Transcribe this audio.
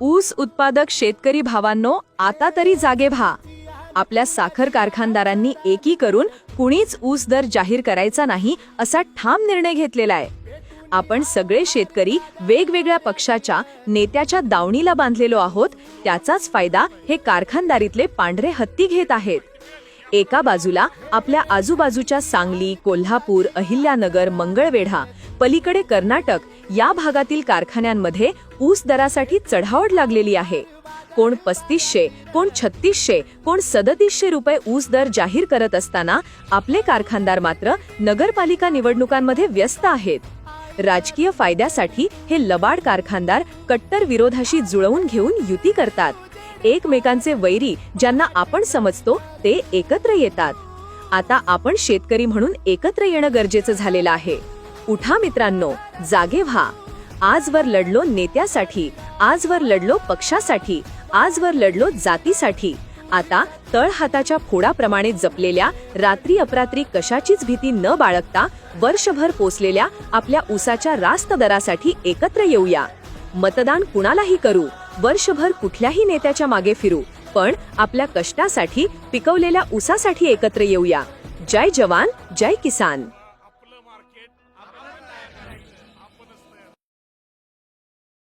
ऊस उत्पादक शेतकरी भावांनो आता तरी जागे व्हा. आपल्या साखर कारखानदारांनी एकी करून कुणीच ऊस दर जाहीर करायचा नाही असा ठाम निर्णय घेतलेला आहे. आपण सगळे शेतकरी वेगवेगळ्या पक्षाच्या नेत्याच्या दावणीला बांधलेलो आहोत त्याचाच फायदा हे कारखानदारीतले पांढरे हत्ती घेत आहेत. एका बाजूला आपल्या आजूबाजूच्या सांगली कोल्हापूर अहिल्यानगर मंगळवेढा पलीकडे कर्नाटक या भागातील कारखान्यांमध्ये ऊस दरासाठी चढावड लागलेली आहे. कोण पस्तीसशे कोण छत्तीसशे कोण सदतीसशे रुपये ऊस दर जाहीर करत असताना आपले कारखानदार मात्र नगरपालिका निवडणुकांमध्ये व्यस्त आहेत. राजकीय फायद्यासाठी हे लबाड कारखानदार कट्टर विरोधाशी जुळवून घेऊन युती करतात. एकमेकांचे वैरी ज्यांना आपण समजतो ते एकत्र येतात. आता आपण शेतकरी म्हणून एकत्र येणं गरजेचं झालेलं आहे. उठा मित्रांनो जागे व्हा. आजवर लढलो नेत्यासाठी आजवर लढलो पक्षासाठी आजवर लढलो जातीसाठी. आता तळ हाताच्या फोडाप्रमाणे जपलेल्या रात्री अपरात्री कशाचीच भीती न बाळगता वर्षभर पोचलेल्या आपल्या ऊसाच्या रास्त दरासाठी एकत्र येऊया. मतदान कुणालाही करू वर्षभर कुठल्याही नेत्याच्या मागे फिरू पण आपल्या कष्टासाठी पिकवलेल्या ऊसासाठी एकत्र येऊया. जय जवान जय किसान.